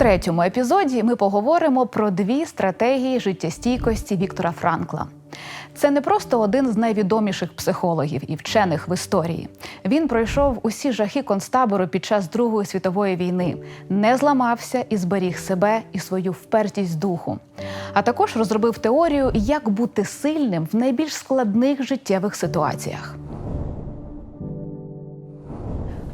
Третьому епізоді ми поговоримо про дві стратегії життєстійкості Віктора Франкла. Це не просто один з найвідоміших психологів і вчених в історії. Він пройшов усі жахи концтабору під час Другої світової війни, не зламався і зберіг себе і свою впертість духу. А також розробив теорію, як бути сильним в найбільш складних життєвих ситуаціях.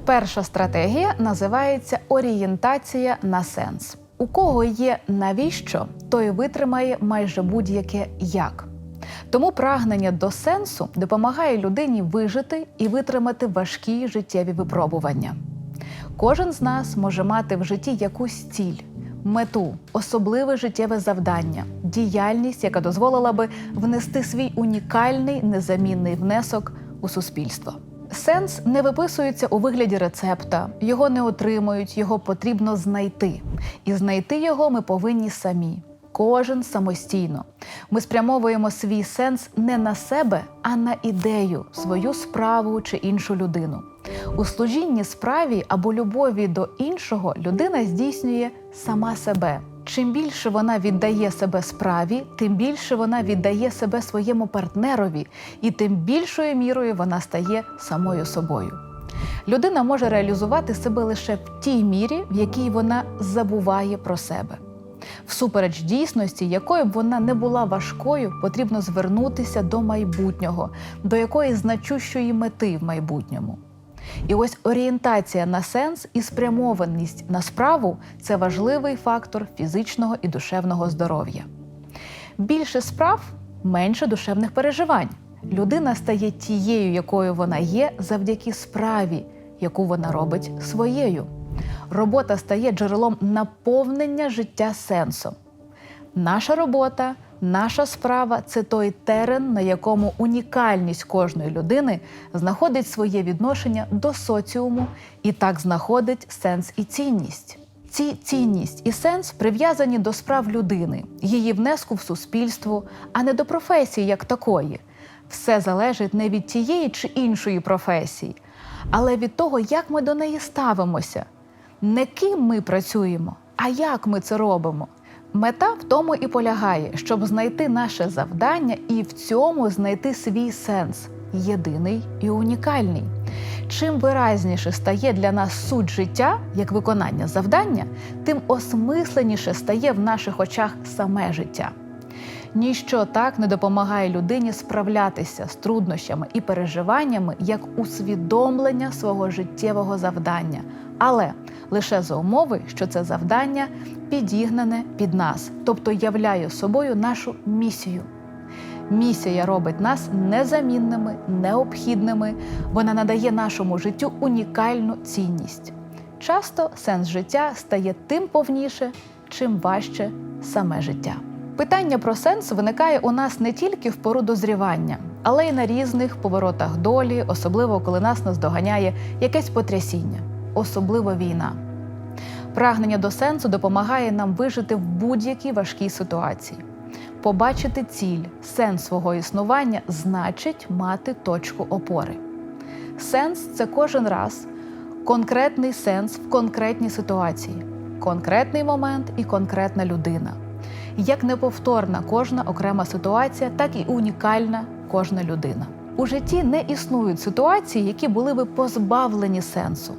Перша стратегія називається орієнтація на сенс. У кого є навіщо, той витримає майже будь-яке як. Тому прагнення до сенсу допомагає людині вижити і витримати важкі життєві випробування. Кожен з нас може мати в житті якусь ціль, мету, особливе життєве завдання, діяльність, яка дозволила би внести свій унікальний незамінний внесок у суспільство. Сенс не виписується у вигляді рецепта, його не отримують, його потрібно знайти. І знайти його ми повинні самі, кожен самостійно. Ми спрямовуємо свій сенс не на себе, а на ідею, свою справу чи іншу людину. У служінні справі або любові до іншого людина здійснює сама себе. Чим більше вона віддає себе справі, тим більше вона віддає себе своєму партнерові, і тим більшою мірою вона стає самою собою. Людина може реалізувати себе лише в тій мірі, в якій вона забуває про себе. Всупереч дійсності, якою б вона не була важкою, потрібно звернутися до майбутнього, до якоїсь значущої мети в майбутньому. І ось орієнтація на сенс і спрямованість на справу це важливий фактор фізичного і душевного здоров'я. Більше справ менше душевних переживань. Людина стає тією, якою вона є, завдяки справі, яку вона робить своєю. Робота стає джерелом наповнення життя сенсом. Наша робота, наша справа це той терен, на якому унікальність кожної людини знаходить своє відношення до соціуму і так знаходить сенс і цінність. Ці цінність і сенс прив'язані до справ людини, її внеску в суспільство, а не до професії як такої. Все залежить не від тієї чи іншої професії, але від того, як ми до неї ставимося, не ким ми працюємо, а як ми це робимо. Мета в тому і полягає, щоб знайти наше завдання і в цьому знайти свій сенс єдиний і унікальний. Чим виразніше стає для нас суть життя як виконання завдання, тим осмисленіше стає в наших очах саме життя. Ніщо так не допомагає людині справлятися з труднощами і переживаннями як усвідомлення свого життєвого завдання, але лише за умови, що це завдання підігнане під нас, тобто являє собою нашу місію. Місія робить нас незамінними, необхідними. Вона надає нашому життю унікальну цінність. Часто сенс життя стає тим повніше, чим важче саме життя. Питання про сенс виникає у нас не тільки в пору дозрівання, але й на різних поворотах долі, особливо коли нас наздоганяє якесь потрясіння, особливо війна. Прагнення до сенсу допомагає нам вижити в будь-якій важкій ситуації. Побачити ціль, сенс свого існування значить мати точку опори. Сенс це кожен раз конкретний сенс в конкретній ситуації, конкретний момент і конкретна людина. Як неповторна кожна окрема ситуація, так і унікальна кожна людина. У житті не існують ситуації, які були би позбавлені сенсу.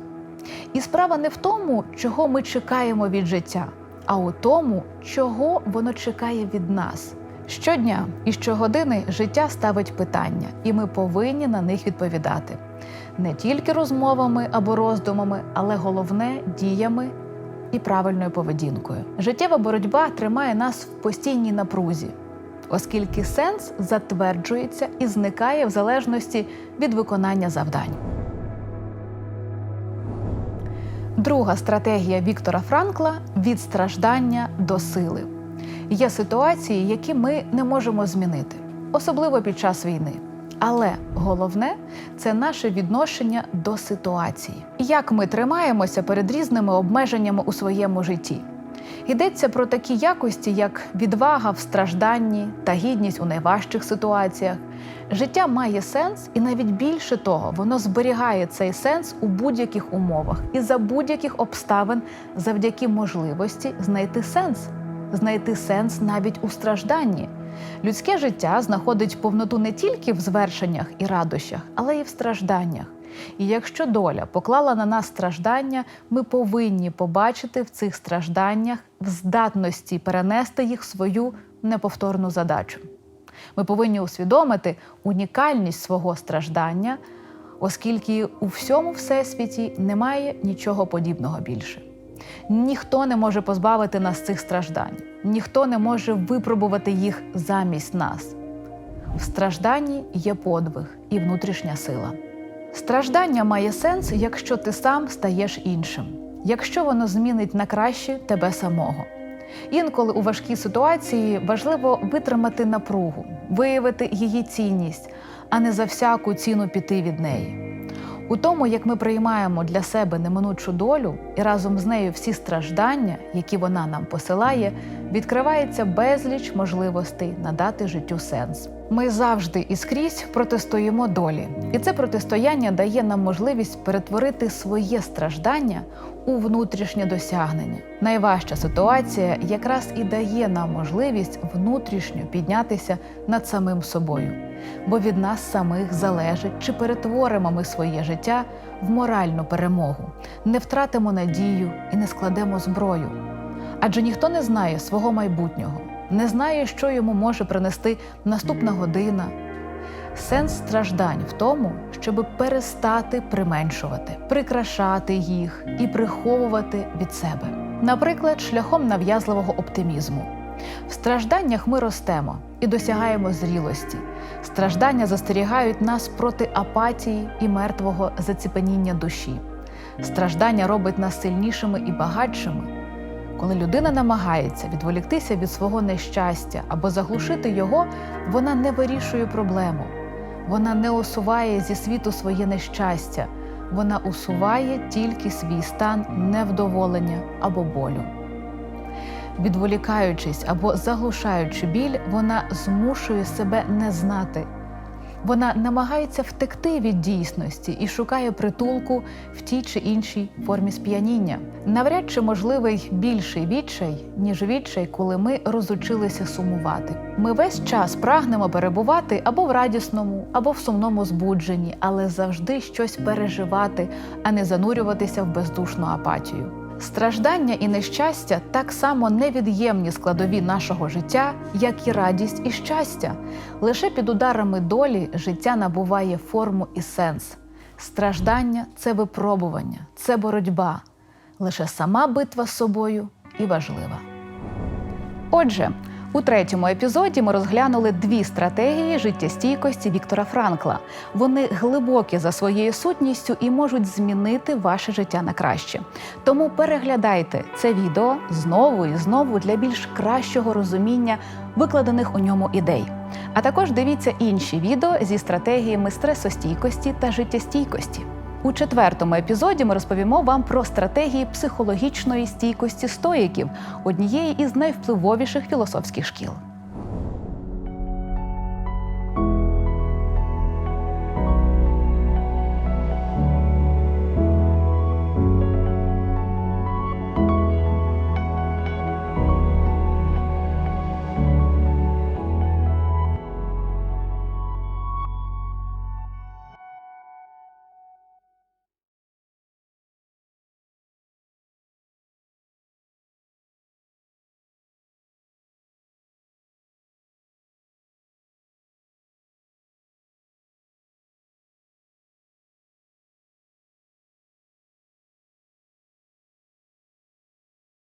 І справа не в тому, чого ми чекаємо від життя, а у тому, чого воно чекає від нас. Щодня і щогодини життя ставить питання, і ми повинні на них відповідати не тільки розмовами або роздумами, але головне діями і правильною поведінкою. Життєва боротьба тримає нас в постійній напрузі, оскільки сенс затверджується і зникає в залежності від виконання завдань. Друга стратегія Віктора Франкла від страждання до сили. Є ситуації, які ми не можемо змінити, особливо під час війни. Але головне це наше відношення до ситуації. Як ми тримаємося перед різними обмеженнями у своєму житті? Йдеться про такі якості, як відвага в стражданні та гідність у найважчих ситуаціях. Життя має сенс, і навіть більше того, воно зберігає цей сенс у будь-яких умовах і за будь-яких обставин завдяки можливості знайти сенс, знайти сенс навіть у стражданні. Людське життя знаходить повноту не тільки в звершеннях і радощах, але й в стражданнях. І якщо доля поклала на нас страждання, ми повинні побачити в цих стражданнях в здатності перенести їх свою неповторну задачу. Ми повинні усвідомити унікальність свого страждання, оскільки у всьому всесвіті немає нічого подібного більше. Ніхто не може позбавити нас цих страждань, ніхто не може випробувати їх замість нас. В стражданні є подвиг і внутрішня сила. Страждання має сенс, якщо ти сам стаєш іншим, якщо воно змінить на краще тебе самого. Інколи у важкій ситуації важливо витримати напругу, виявити її цінність, а не за всяку ціну піти від неї. У тому, як ми приймаємо для себе неминучу долю і разом з нею всі страждання, які вона нам посилає, відкривається безліч можливостей надати життю сенс. Ми завжди і скрізь протистоїмо долі, і це протистояння дає нам можливість перетворити своє страждання у внутрішнє досягнення. Найважча ситуація якраз і дає нам можливість внутрішньо піднятися над самим собою, бо від нас самих залежить, чи перетворимо ми своє життя в моральну перемогу, не втратимо надію і не складемо зброю. Адже ніхто не знає свого майбутнього, не знає, що йому може принести наступна година. Сенс страждань в тому, щоб перестати применшувати, прикрашати їх і приховувати від себе. Наприклад, шляхом нав'язливого оптимізму. В стражданнях ми ростемо і досягаємо зрілості. Страждання застерігають нас проти апатії і мертвого заціпеніння душі. Страждання робить нас сильнішими і багатшими. Коли людина намагається відволіктися від свого нещастя або заглушити його, вона не вирішує проблему. Вона не усуває зі світу своє нещастя, вона усуває тільки свій стан невдоволення або болю. Відволікаючись або заглушаючи біль, вона змушує себе не знати. Вона намагається втекти від дійсності і шукає притулку в тій чи іншій формі сп'яніння. Навряд чи можливий більший відчай, ніж відчай, коли ми розучилися сумувати. Ми весь час прагнемо перебувати або в радісному, або в сумному збудженні, але завжди щось переживати, а не занурюватися в бездушну апатію. Страждання і нещастя так само невід'ємні складові нашого життя, як і радість і щастя. Лише під ударами долі життя набуває форму і сенс. Страждання це випробування, це боротьба. Лише сама битва з собою і важлива. Отже, у третьому епізоді ми розглянули дві стратегії життєстійкості Віктора Франкла. Вони глибокі за своєю сутністю і можуть змінити ваше життя на краще. Тому переглядайте це відео знову і знову для більш кращого розуміння викладених у ньому ідей. А також дивіться інші відео зі стратегіями стресостійкості та життєстійкості. У четвертому епізоді ми розповімо вам про стратегії психологічної стійкості стоїків, однієї із найвпливовіших філософських шкіл.